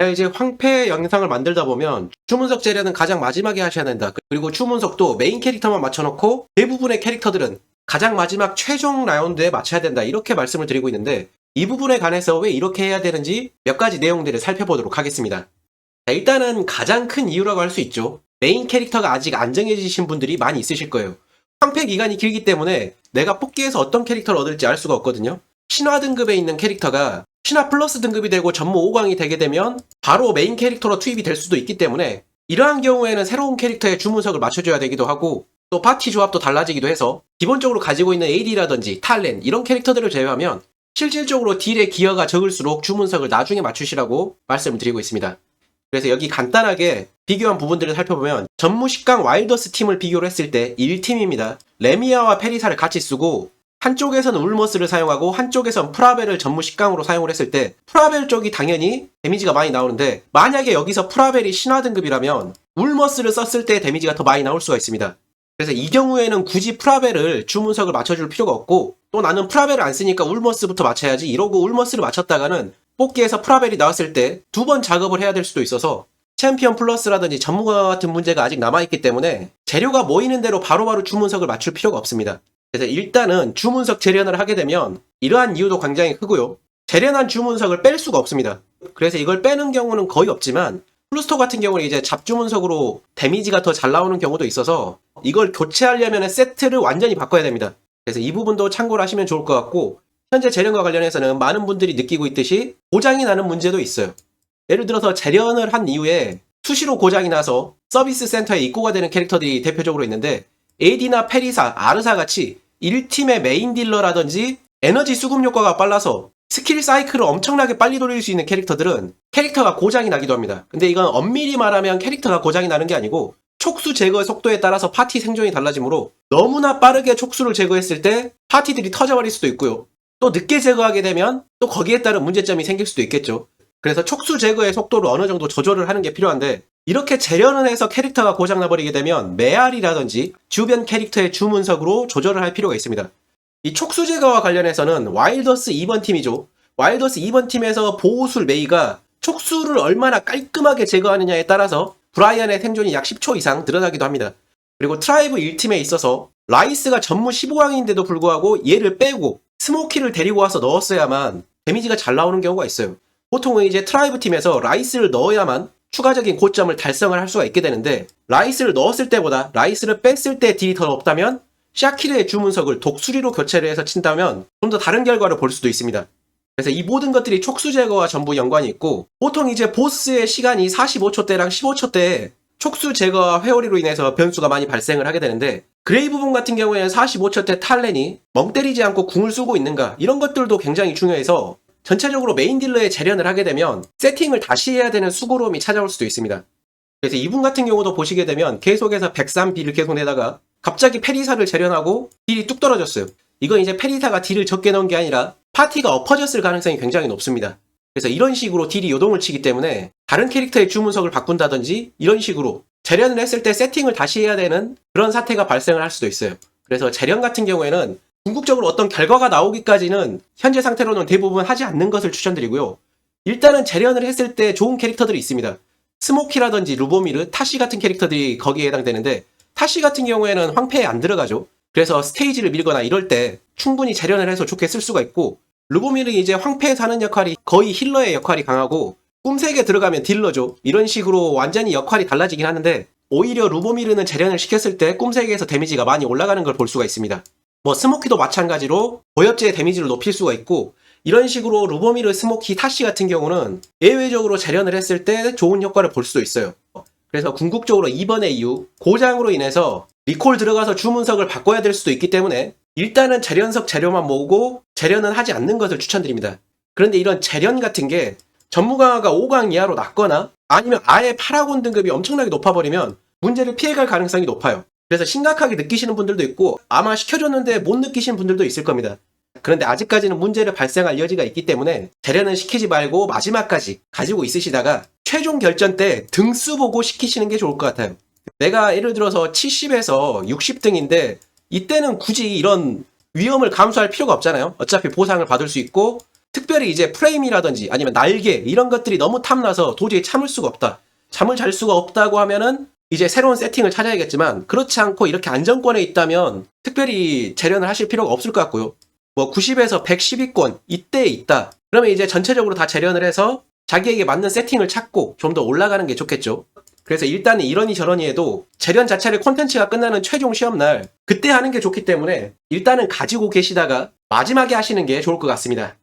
자, 이제 황폐 영상을 만들다 보면 추문석 재련은 가장 마지막에 하셔야 된다. 그리고 추문석도 메인 캐릭터만 맞춰놓고 대부분의 캐릭터들은 가장 마지막 최종 라운드에 맞춰야 된다. 이렇게 말씀을 드리고 있는데 이 부분에 관해서 왜 이렇게 해야 되는지 몇 가지 내용들을 살펴보도록 하겠습니다. 자, 일단은 가장 큰 이유라고 할 수 있죠. 메인 캐릭터가 아직 안 정해지신 분들이 많이 있으실 거예요. 황폐 기간이 길기 때문에 내가 뽑기에서 어떤 캐릭터를 얻을지 알 수가 없거든요. 신화 등급에 있는 캐릭터가 신화 플러스 등급이 되고 전무 5강이 되게 되면 바로 메인 캐릭터로 투입이 될 수도 있기 때문에 이러한 경우에는 새로운 캐릭터의 주문석을 맞춰줘야 되기도 하고 또 파티 조합도 달라지기도 해서 기본적으로 가지고 있는 AD라든지 탈렌 이런 캐릭터들을 제외하면 실질적으로 딜의 기여가 적을수록 주문석을 나중에 맞추시라고 말씀을 드리고 있습니다. 그래서 여기 간단하게 비교한 부분들을 살펴보면 전무 10강 와일더스 팀을 비교를 했을 때 1팀입니다. 레미아와 페리사를 같이 쓰고 한쪽에서는 울머스를 사용하고 한쪽에선 프라벨을 전무 10강으로 사용을 했을 때 프라벨 쪽이 당연히 데미지가 많이 나오는데 만약에 여기서 프라벨이 신화 등급이라면 울머스를 썼을 때 데미지가 더 많이 나올 수가 있습니다. 그래서 이 경우에는 굳이 프라벨을 주문석을 맞춰줄 필요가 없고 또 나는 프라벨을 안 쓰니까 울머스부터 맞춰야지 이러고 울머스를 맞췄다가는 뽑기에서 프라벨이 나왔을 때 두 번 작업을 해야 될 수도 있어서 챔피언 플러스라든지 전문가 같은 문제가 아직 남아있기 때문에 재료가 모이는 대로 바로바로 주문석을 맞출 필요가 없습니다. 그래서 일단은 주문석 재련을 하게 되면 이러한 이유도 굉장히 크고요. 재련한 주문석을 뺄 수가 없습니다. 그래서 이걸 빼는 경우는 거의 없지만 플루스토 같은 경우는 이제 잡주문석으로 데미지가 더 잘 나오는 경우도 있어서 이걸 교체하려면 세트를 완전히 바꿔야 됩니다. 그래서 이 부분도 참고를 하시면 좋을 것 같고 현재 재련과 관련해서는 많은 분들이 느끼고 있듯이 고장이 나는 문제도 있어요. 예를 들어서 재련을 한 이후에 수시로 고장이 나서 서비스 센터에 입고가 되는 캐릭터들이 대표적으로 있는데 AD나 페리사, 아르사 같이 1팀의 메인 딜러라든지 에너지 수급 효과가 빨라서 스킬 사이클을 엄청나게 빨리 돌릴 수 있는 캐릭터들은 캐릭터가 고장이 나기도 합니다. 근데 이건 엄밀히 말하면 캐릭터가 고장이 나는 게 아니고 촉수 제거 속도에 따라서 파티 생존이 달라지므로 너무나 빠르게 촉수를 제거했을 때 파티들이 터져버릴 수도 있고요. 또 늦게 제거하게 되면 또 거기에 따른 문제점이 생길 수도 있겠죠. 그래서 촉수 제거의 속도를 어느 정도 조절을 하는 게 필요한데 이렇게 재련을 해서 캐릭터가 고장나버리게 되면 메아리라든지 주변 캐릭터의 주문석으로 조절을 할 필요가 있습니다. 이 촉수 제거와 관련해서는 와일더스 2번 팀이죠. 와일더스 2번 팀에서 보호술 메이가 촉수를 얼마나 깔끔하게 제거하느냐에 따라서 브라이언의 생존이 약 10초 이상 늘어나기도 합니다. 그리고 트라이브 1팀에 있어서 라이스가 전무 15강인데도 불구하고 얘를 빼고 스모키를 데리고 와서 넣었어야만 데미지가 잘 나오는 경우가 있어요. 보통은 이제 트라이브 팀에서 라이스를 넣어야만 추가적인 고점을 달성을 할 수가 있게 되는데 라이스를 넣었을 때보다 라이스를 뺐을 때 딜이 더 높다면 샤키르의 주문석을 독수리로 교체를 해서 친다면 좀 더 다른 결과를 볼 수도 있습니다. 그래서 이 모든 것들이 촉수 제거와 전부 연관이 있고 보통 이제 보스의 시간이 45초 대랑 15초 대에 촉수 제거와 회오리로 인해서 변수가 많이 발생을 하게 되는데 그레이 부분 같은 경우에는 45초대 탈렌이 멍 때리지 않고 궁을 쓰고 있는가 이런 것들도 굉장히 중요해서 전체적으로 메인 딜러의 재련을 하게 되면 세팅을 다시 해야 되는 수고로움이 찾아올 수도 있습니다. 그래서 이분 같은 경우도 보시게 되면 계속해서 103B를 계속 내다가 갑자기 페리사를 재련하고 딜이 뚝 떨어졌어요. 이건 이제 페리사가 딜을 적게 넣은 게 아니라 파티가 엎어졌을 가능성이 굉장히 높습니다. 그래서 이런 식으로 딜이 요동을 치기 때문에 다른 캐릭터의 주문석을 바꾼다든지 이런 식으로 재련을 했을 때 세팅을 다시 해야 되는 그런 사태가 발생을 할 수도 있어요. 그래서 재련 같은 경우에는 궁극적으로 어떤 결과가 나오기까지는 현재 상태로는 대부분 하지 않는 것을 추천드리고요. 일단은 재련을 했을 때 좋은 캐릭터들이 있습니다. 스모키라든지 루보미르, 타시 같은 캐릭터들이 거기에 해당되는데 타시 같은 경우에는 황폐에 안 들어가죠. 그래서 스테이지를 밀거나 이럴 때 충분히 재련을 해서 좋게 쓸 수가 있고 루보미르는 이제 황폐에 사는 역할이 거의 힐러의 역할이 강하고 꿈색에 들어가면 딜러죠. 이런 식으로 완전히 역할이 달라지긴 하는데 오히려 루보미르는 재련을 시켰을 때 꿈색에서 데미지가 많이 올라가는 걸 볼 수가 있습니다. 뭐 스모키도 마찬가지로 고엽제의 데미지를 높일 수가 있고 이런 식으로 루보미르, 스모키, 타시 같은 경우는 예외적으로 재련을 했을 때 좋은 효과를 볼 수도 있어요. 그래서 궁극적으로 이번의 이유 고장으로 인해서 리콜 들어가서 주문석을 바꿔야 될 수도 있기 때문에 일단은 재련석 재료만 모으고 재련은 하지 않는 것을 추천드립니다. 그런데 이런 재련 같은 게 전무강화가 5강 이하로 낮거나 아니면 아예 파라곤 등급이 엄청나게 높아버리면 문제를 피해갈 가능성이 높아요. 그래서 심각하게 느끼시는 분들도 있고 아마 시켜줬는데 못 느끼시는 분들도 있을 겁니다. 그런데 아직까지는 문제를 발생할 여지가 있기 때문에 재련은 시키지 말고 마지막까지 가지고 있으시다가 최종 결전 때 등수 보고 시키시는 게 좋을 것 같아요. 내가 예를 들어서 70에서 60등인데 이때는 굳이 이런 위험을 감수할 필요가 없잖아요. 어차피 보상을 받을 수 있고 특별히 이제 프레임이라든지 아니면 날개 이런 것들이 너무 탐나서 도저히 참을 수가 없다. 잠을 잘 수가 없다고 하면은 이제 새로운 세팅을 찾아야겠지만 그렇지 않고 이렇게 안정권에 있다면 특별히 재련을 하실 필요가 없을 것 같고요. 뭐 90에서 110위권 이때에 있다. 그러면 이제 전체적으로 다 재련을 해서 자기에게 맞는 세팅을 찾고 좀 더 올라가는 게 좋겠죠. 그래서 일단은 이러니 저러니 해도 재련 자체를 콘텐츠가 끝나는 최종 시험날 그때 하는 게 좋기 때문에 일단은 가지고 계시다가 마지막에 하시는 게 좋을 것 같습니다.